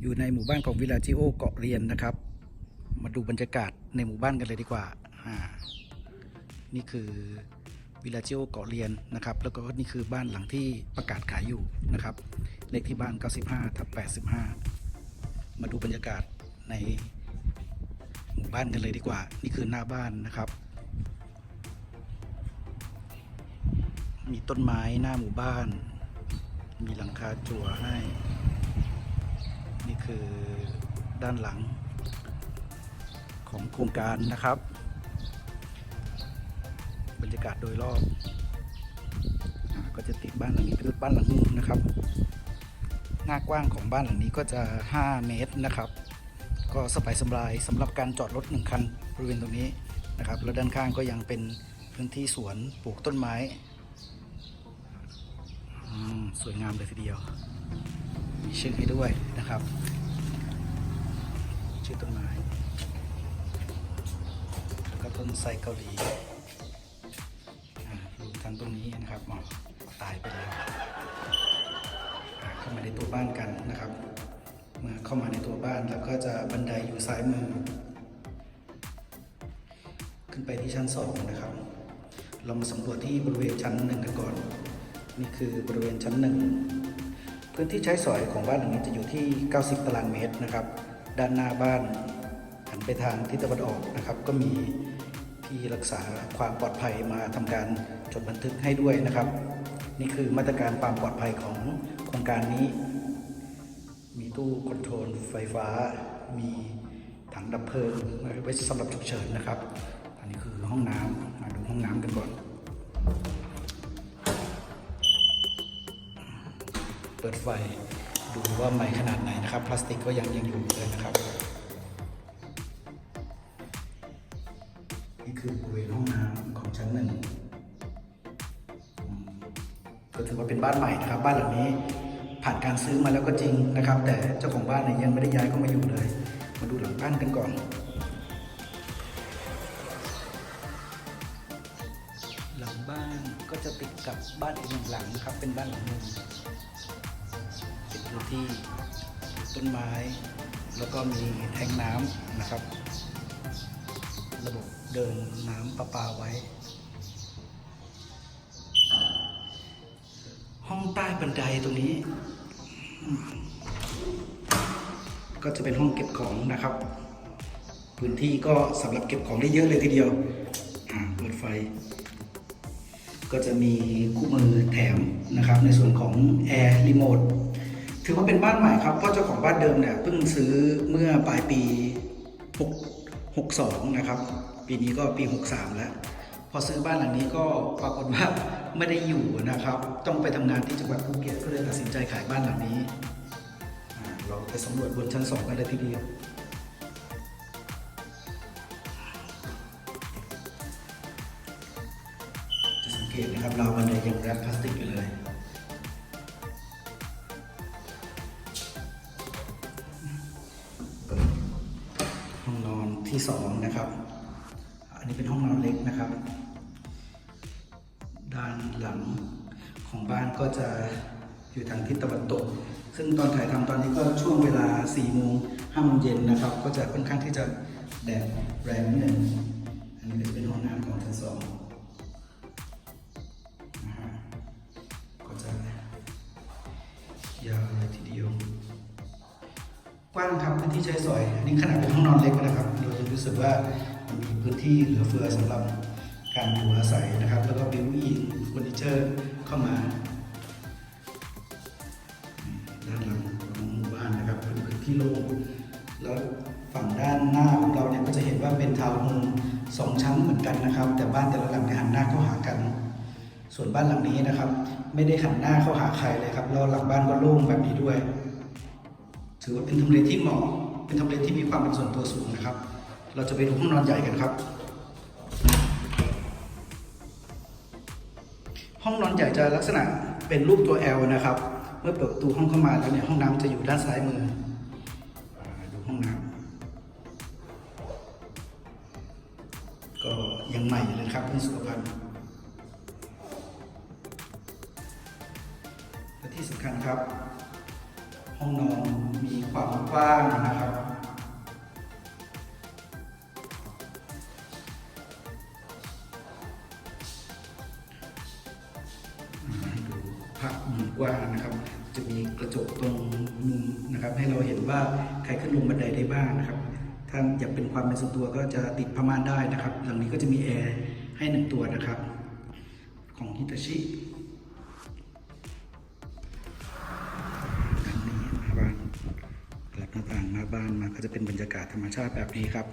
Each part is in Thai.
อยู่ในหมู่บ้านของวิลาจิโอเกาะเรียนนะครับ มาดูบรรยากาศในหมู่บ้านกันเลยดีกว่าอ่านี่คือวิลาจิโอเกาะเรียนนะครับ แล้วก็นี่คือบ้านหลังที่ประกาศขายอยู่นะครับ เลขที่บ้าน 95ทับ85 มาดูบรรยากาศในหมู่บ้านกันเลยดีกว่า นี่คือหน้าบ้านนะครับ มีต้นไม้หน้าหมู่บ้าน มีหลังคาจั่วให้ ด้านหลัง ของโครงการนะครับ บรรยากาศโดยรอบก็จะติดบ้านหลังนี้เป็นบ้านหลังนู้นนะครับ หน้ากว้างของบ้านหลังนี้ก็จะ 5 เมตรนะครับ ก็สบายสบายสำหรับการจอดรถหนึ่งคันบริเวณตรงนี้นะครับแล้วด้านข้างก็ยังเป็นพื้นที่สวนปลูกต้นไม้สวยงามเลยทีเดียว มีชื่อให้ด้วยนะครับ ชื่อต้นไม้แล้วก็ต้นไทรเกาหลีรวมทั้งตรงนี้นะครับอ๋อตายไปแล้วเข้ามาในตัวบ้านกันนะครับ เมื่อเข้ามาในตัวบ้านแล้วก็จะบันไดอยู่ซ้ายมือ ขึ้นไปที่ชั้นสองนะครับ เรามาสำรวจที่บริเวณชั้นหนึ่งกันก่อน นี่คือบริเวณชั้นหนึ่งพื้นที่ใช้สอยของบ้านหลังนี้จะอยู่ที่ 90 ตารางเมตรนะครับ ด้านหน้าบ้านหันไปทางทิศตะวันออกนะครับ ก็มีที่รักษาความปลอดภัยมาทำการจดบันทึกให้ด้วยนะครับ นี่คือมาตรการความปลอดภัยของโครงการนี้ มีตู้คอนโทรลไฟฟ้า มีถังดับเพลิงไว้สำหรับฉุกเฉินนะครับ อันนี้คือห้องน้ำมาดูห้องน้ำกันก่อน เปิดไฟ ดูว่าใหม่ขนาดไหนนะครับ พลาสติกก็ยังยังอยู่เลยนะครับ นี่คือบริเวณห้องน้ำของชั้นหนึ่งอืมก็ถือว่าเป็นบ้านใหม่นะครับ บ้านหลังนี้ผ่านการซื้อมาแล้วก็จริงนะครับ แต่เจ้าของบ้านเนี่ยยังไม่ได้ย้ายเข้ามาอยู่เลย มาดูหลังบ้านกันก่อนหลังบ้านก็จะติดกับบ้านอีกหนึ่งหลังนะครับ เป็นบ้านหลังหนึ่งเป็น พื้นที่ต้นไม้ แล้วก็มีแทงน้ำนะครับ ระบบเดินน้ำประปาไว้ ห้องใต้บันไดตรงนี้ ก็จะเป็นห้องเก็บของนะครับ พื้นที่ก็สำหรับเก็บของได้เยอะเลยทีเดียวเปิดไฟ ก็จะมีคู่มือแถมนะครับในส่วนของแอร์รีโมท ถือว่าเป็นบ้านใหม่ครับเพราะเจ้าของบ้านเดิมเนี่ยเพิ่งซื้อเมื่อปลายปี6 62นะครับ ปีนี้ก็ปี 63 แล้ว พอซื้อบ้านหลังนี้ก็ปรากฏว่าไม่ได้อยู่นะครับ ต้องไปทำงานที่จังหวัดภูเก็ตก็เลยตัดสินใจขายบ้านหลังนี้ เราไปสำรวจบนชั้น 2 กันเลยทีเดียวจะสังเกตนะครับเราวบันไดยังแรปพลาสติกอยู่เลย ที่สองนะครับ อันนี้เป็นห้องนอนเล็กนะครับ ด้านหลังของบ้านก็จะอยู่ทางทิศตะวันตก ซึ่งตอนถ่ายทำตอนนี้ก็ช่วงเวลา4โมง5โมงเย็นนะครับ ก็จะค่อนข้างที่จะแดดแรงนิดนึงอันนี้จะเป็นห้องน้ำของชั้นสองนะฮะก็จะยาวเลยทีเดียว กว้างครับพื้นที่ใช้สอย อันนี้ขนาดเป็นห้องนอนเล็กนะครับ รู้สึกว่ามันมีพื้นที่เหลือเฟือสำหรับการอยู่อาศัยนะครับ แล้วก็บิวอินเฟอร์นิเจอร์เข้ามาด้านหลังของหมู่บ้านนะครับเป็นพื้นที่โล่งแล้วฝั่งด้านหน้าของเราเนี่ยก็จะเห็นว่าเป็นทาวน์โฮมสองชั้นเหมือนกันนะครับ แต่บ้านแต่ละหลังเนี่ยหันหน้าเข้าหากัน ส่วนบ้านหลังนี้นะครับ ไม่ได้หันหน้าเข้าหาใครเลยครับแล้วหลังบ้านก็โล่งแบบนี้ด้วย ถือว่าเป็นทำเลที่เหมาะเป็นทำเลที่มีความเป็นส่วนตัวสูงนะครับ เราจะไปดูห้องนอนใหญ่กันครับ ห้องนอนใหญ่จะลักษณะเป็นรูปตัว L นะครับ เมื่อเปิดประตูห้องเข้ามาแล้วเนี่ยห้องน้ำจะอยู่ด้านซ้ายมือดูห้องน้ำก็ยังใหม่เลยครับเป็นสุขภัณฑ์และที่สำคัญครับ ห้องนอนมีความกว้างนะครับ ดูภาพมุมกว้างนะครับ จะมีกระจกตรงมุมนะครับ ให้เราเห็นว่าใครขึ้นลงบันไดได้บ้างนะครับ ถ้าอยากเป็นความเป็นส่วนตัวก็จะติดผ้าม่านได้นะครับ หลังนี้ก็จะมีแอร์ให้หนึ่งตัวนะครับ ของฮิตาชินนี้หน้าบ้านหน้าต่างหน้าบ้านมาก็จะเป็นบรรยากาศธรรมชาติแบบนี้ครับ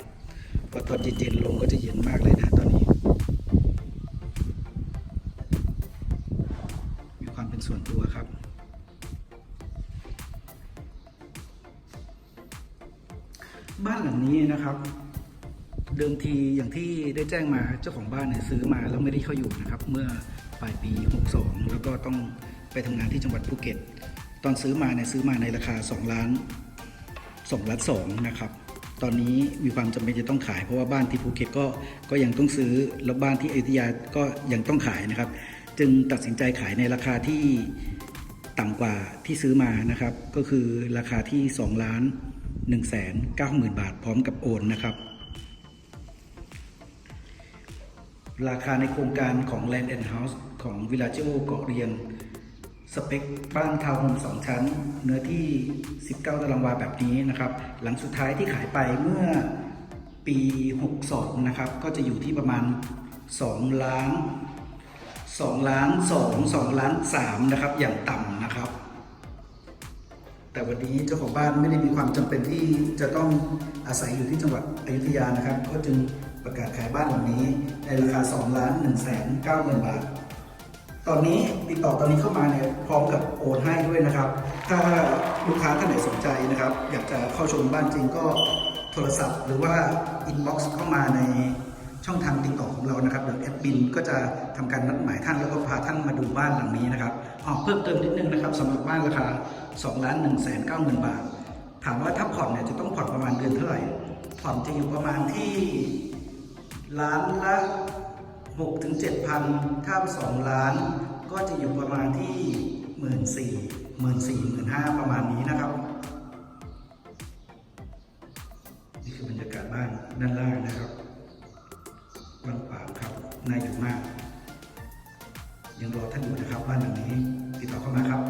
พอตอนเย็นๆลมก็จะเย็นมากเลยนะตอนนี้ เดิมทีอย่างที่ได้แจ้งมาเจ้าของบ้านเนี่ยซื้อมาแล้วไม่ได้เข้าอยู่นะครับ เมื่อปลายปี 62 แล้วก็ต้องไปทำงานที่จังหวัดภูเก็ต ตอนซื้อมาเนี่ยซื้อมาในราคา 2 ล้าน2ล้าน2นะครับ ตอนนี้มีความจำเป็นจะต้องขายเพราะว่าบ้านที่ภูเก็ตก็ก็ยังต้องซื้อแล้วบ้านที่อยุธยาก็ยังต้องขายนะครับ จึงตัดสินใจขายในราคาที่ต่ำกว่าที่ซื้อมานะครับ ก็คือราคาที่2ล้าน1แสน9หมื่นบาทพร้อมกับโอนนะครับ ราคาในโครงการของ Land and House ของ Villaggio เกาะเรียน สเปคบ้านทาวน์โฮมสองชั้น เนื้อที่ 19 ตารางวาแบบนี้นะครับ หลังสุดท้ายที่ขายไปเมื่อปี 62 นะครับ ก็จะอยู่ที่ประมาณ 2 ล้าน2ล้าน2 2ล้าน3นะครับ อย่างต่ำนะครับ แต่วันนี้เจ้าของบ้านไม่ได้มีความจำเป็นที่จะต้องอาศัยอยู่ที่จังหวัดอยุธยานะครับ ก็จึง ประกาศขายบ้านหลังนี้ ในราคา2ล้าน1แสน9หมื่นบาท ตอนนี้ติดต่อตอนนี้เข้ามาเนี่ยพร้อมกับโอนให้ด้วยนะครับ ถ้าลูกค้าท่านไหนสนใจนะครับ อยากจะเข้าชมบ้านจริงก็โทรศัพท์หรือว่าอินบ็อกซ์เข้ามาในช่องทางติดต่อของเรานะครับเดี๋ยวแอดมินก็จะทำการนัดหมายท่านแล้วก็พาท่านมาดูบ้านหลังนี้นะครับอ๋อเพิ่มเติมนิดนึงนะครับสำหรับบ้านราคา2ล้าน1แสน9หมื่นบาท ถามว่าถ้าผ่อนเนี่ยจะต้องผ่อนประมาณเดือนเท่าไหร่ ผ่อนจะอยู่ประมาณที่ ล้านละหกถึงเจ็ดพันถ้าสองล้าน ก็จะอยู่ประมาณที่หมื่นสี่หมื่นสี่หมื่นห้าประมาณนี้นะครับ นี่คือบรรยากาศบ้านด้านล่างนะครับกว้างขวางครับน่าอยู่มาก ยังรอท่านอยู่นะครับบ้านหลังนี้ ติดต่อเข้ามาครับ